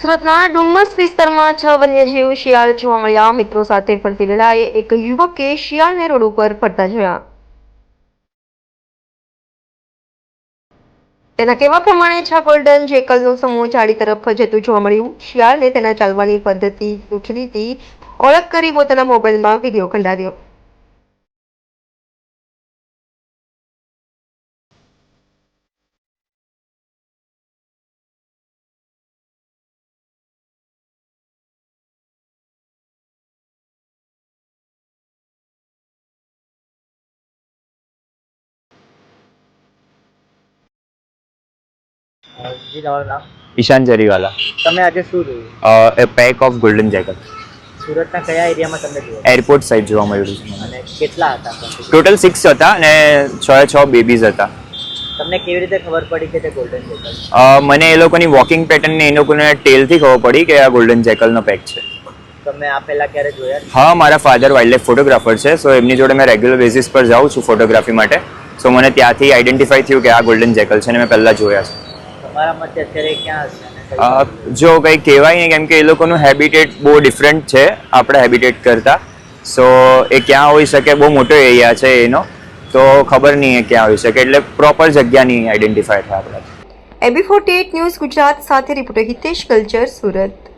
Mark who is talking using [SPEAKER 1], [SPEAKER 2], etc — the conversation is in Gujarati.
[SPEAKER 1] સુરતના ડુમસ વિસ્તારમાં છ વન્યજીવ શિયાળ જોવા મળ્યા. મિત્રો સાથે ફરતી વેળાએ એક યુવકે શિયાળને રોડ ઉપર ફરતા જોયા. તેના કહેવા પ્રમાણે, છ ગોલ્ડન જેકલનો સમૂહ ચાડી તરફ જતું જોવા મળ્યું. શિયાળને તેના ચાલવાની પદ્ધતિ સૂચનીથી ઓળખ કરી પોતાના મોબાઈલમાં વીડિયો કંડાર્યો.
[SPEAKER 2] જી તમારું નામ
[SPEAKER 3] ઈશાન જરીવાલા.
[SPEAKER 2] તમે આજે શું જોયું?
[SPEAKER 3] A pack of golden jackal
[SPEAKER 2] સુરતના કયા એરિયામાં તમને જોયું?
[SPEAKER 3] એરપોર્ટ સાઈડ જોવા મળ્યું છે
[SPEAKER 2] અને કેટલા હતા?
[SPEAKER 3] ટોટલ સિક્સ હતા અને છ એ છ બેબીઝ હતા.
[SPEAKER 2] તમને કેવી રીતે ખબર પડી કે તે ગોલ્ડન જેકલ
[SPEAKER 3] મને એ લોકોની વોકિંગ પેટર્ન ને એ લોકોને ટેલથી ખબર પડી કે આ ગોલ્ડન જેકલનો પેક છે.
[SPEAKER 2] તમે આ પહેલા ક્યારે જોયા?
[SPEAKER 3] હા મારા ફાધર વાઇલ્ડ ફોટોગ્રાફર છે સો એમની જોડે મેં રેગ્યુલર બેસિસ પર જાઉં છું ફોટોગ્રાફી માટે. સો મને ત્યાંથી આઈડેન્ટિફાઈ થયું કે આ ગોલ્ડન જેકલ છે અને મેં પહેલાં જોયા છે.
[SPEAKER 2] તમારા મતે અત્યારે ક્યાં
[SPEAKER 3] અ, જો કંઈ કહેવાય નહીં કેમ કે એ લોકોનું હેબિટેટ બહુ ડિફરન્ટ છે આપણા હેબિટેટ કરતાં. સો એ ક્યાં હોઈ શકે? બહુ મોટો એરિયા છે એનો. તો ખબર નહીં એ ક્યાં હોઈ શકે. એટલે પ્રોપર જગ્યા નહીં આઈડેન્ટિફાય થાય આપણે.
[SPEAKER 1] એબી ફોર્ટી ન્યૂઝ ગુજરાત સાથે રિપોર્ટર હિતેશ કલ્ચર સુરત.